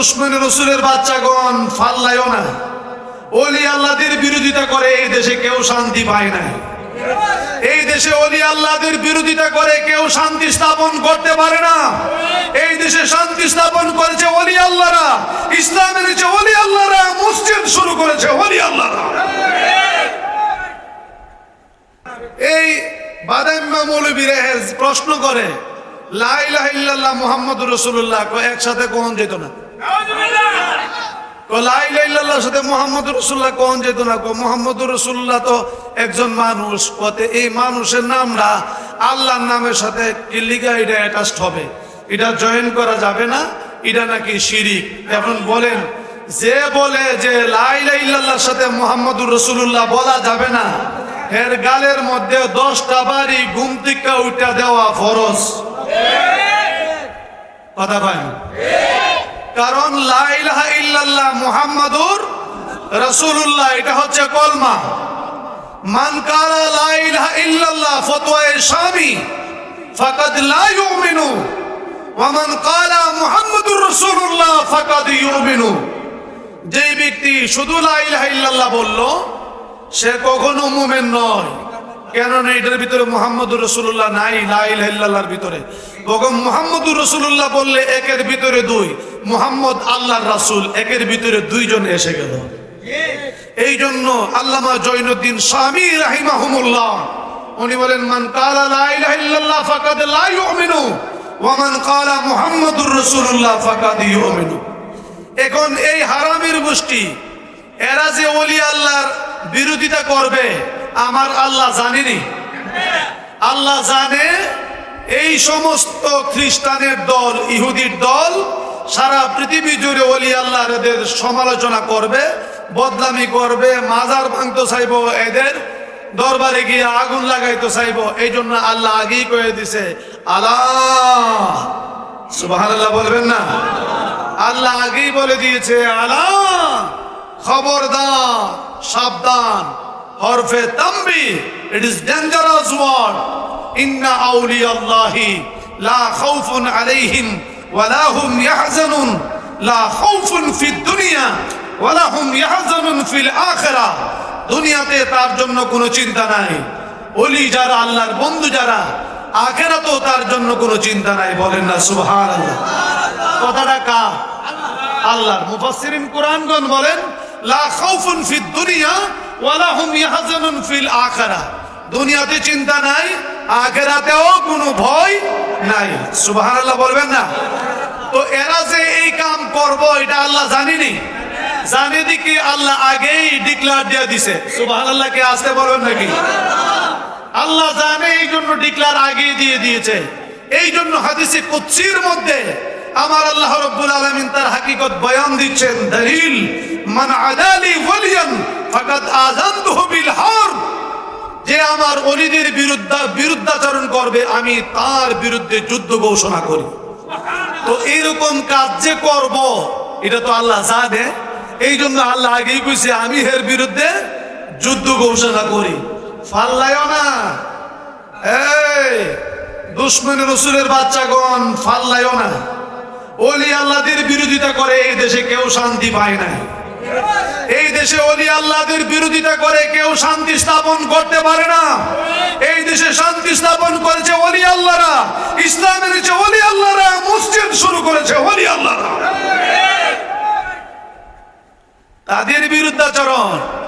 দুশ্মন রসুলের বাচ্চাগণ ফাল্লায়ও না। অলি আল্লাহদের বিরোধিতা করে, এই দেশে কেউ শান্তি পায় না। এই দেশে অলি আল্লাহদের বিরোধিতা করে, কেউ শান্তি স্থাপন করতে পারে না। এই দেশে শান্তি স্থাপন করেছে অলি আল্লাহরা। ইসলাম এনেছে অলি আল্লাহরা। মসজিদ শুরু করেছে অলি আল্লাহরা। এই বাদাম্মা মৌলবীরা প্রশ্ন করে লাইলাহ মুহাম্মদ রসুল্লাহ একসাথে কোন যেত না। সাথে মোহাম্মদ রসুল্লাহ রসুল্লাহ তো একজন আল্লাহর নামের সাথে এটা হবে। এটা জয়েন করা যাবে না। এটা নাকি শিরিক। এখন বলেন, যে বলে যে সাথে রসুল্লাহ বলা যাবে না, এর গালের মধ্যে দশটা বাড়ি ঘুম থেকে উঠা দেওয়া ফরজ। কথা পাই কারণ লাইলাহা মুহাম্মাদুর রাসূলুল্লাহ, এটা হচ্ছে কলমা। মান কালা লাইলাহা ইল্লাল্লাহ ফতোয়ায়ে শামি, ফাকাদ লা ইউমিনু। ওয়া মান কালা মুহাম্মাদুর রাসূলুল্লাহ, ফাকাদ ইউমিনু। যে ব্যক্তি শুধু লাইলাহা ইল্লাল্লাহ বলল, সে কখনো মুমিন নয়। কেননা এটার ভিতরে মোহাম্মদুর রসুল্লাহ নাই লাইল লাইল্লাহর ভিতরে। বরং মোহাম্মদুর রসুল্লাহ বললে একের ভিতরে দুই, মোহাম্মদ আল্লাহর রাসুল, একের ভিতরে দুইজন এসে গেল। এই জন্য আল্লামা জৈনুদ্দিন স্বামী রাহিমাহুমুল্লাহ, উনি বলেন, মান কালা লাইল্লাহ ফাকাদ লা ইউমিনু, ওয়া মান কালা মুহাম্মাদুর রাসূলুল্লাহ ফাকাদ ইউমিনু। এখন এই হারামের গোষ্ঠী, এরা যে ওলি আল্লাহর বিরোধিতা করবে আমার আল্লাহ জানেনি। আল্লাহ জানে এই সমস্ত খ্রিস্টানের দল, ইহুদির দল, সারা পৃথিবী জুড়ে অলি আল্লাহ এদের সমালোচনা করবে, বদনামি করবে, মাজার ভাঙতে চাইব এদের, দরবারে গিয়ে আগুন লাগাইতে চাইব এই জন্য আল্লাহ আগেই কয়ে দিছে, আল্লাহ। সুবাহ বলবেন না? আল্লাহ আগেই বলে দিয়েছে, আল্লাহ। খবরদার, সাবধান। হরফে তাম্বি ইট ইজ ডেঞ্জারাস ওয়ার্ড ইন্না আউলিয়াল্লাহি লা খাউফুন আলাইহিম ওয়ালা হুম ইয়াহজানুন লা খাউফুন ফিদ দুনিয়া ওয়ালা হুম ইয়াহজানুন ফিল আখিরাহ দুনিয়াতে তার জন্য কোনো চিন্তা নাই। ওলি যারা, আল্লাহর বন্ধু যারা, আখেরাতেও তার জন্য কোনো চিন্তা নাই। বলেন না, সুবহানাল্লাহ। কথাটা কা আল্লাহর মুফাসসিরিন কোরআনগণ বলেন, লা খাউফুন ফিদ দুনিয়া ওয়ালা হুম ইয়াহজানুন ফিল আখিরাহ দুনিয়াতে চিন্তা নাই, আখেরাতেও কোনো ভয় নাই। সুবহানাল্লাহ বলবেন না? তো এরা যে এই কাম করব, এটা আল্লাহ জানিনি? জানে দিকে আল্লাহ আগেই ডিক্লার দিয়ে দিছে। সুবহানাল্লাহ, কে আসতে বলবেন নাকি? আল্লাহ জানে, এই জন্য ডিক্লার আগে দিয়ে দিয়েছে। এই জন্য হাদিসে কুচ্ছির মধ্যে আমার আল্লাহ রব্বুল আলামিন তার হাকিকত বয়ান দিচ্ছেন, দলিল, মান আদালি ওয়ালিয়ান ফাকাদ আযানতুহু বিল হারব যে আমার অলিদের বিরুদ্ধে বিরুদ্ধাচরণ করবে, আমি তার বিরুদ্ধে যুদ্ধ ঘোষণা করি। তো এইরকম কাজ যে করব, এটা তো আল্লাহ জানে। এই জন্য আল্লাহ আগেই কইছে, আমি এর বিরুদ্ধে যুদ্ধ ঘোষণা করি। ফাল্লাইও না। এই দুশ্মন রসুলের বাচ্চাগণ ফাল্লাইও না। অলি আল্লাহদের বিরোধিতা করে, এই দেশে কেউ শান্তি পায় না এই দেশে অলি আল্লাহদের বিরোধিতা করে কেউ শান্তি স্থাপন করতে পারে না। এই দেশে শান্তি স্থাপন করেছে অলি আল্লাহরা। ইসলাম এনেছে অলি আল্লাহরা। মসজিদ শুরু করেছে অলি আল্লাহরা। তাদের বিরুদ্ধাচরণ।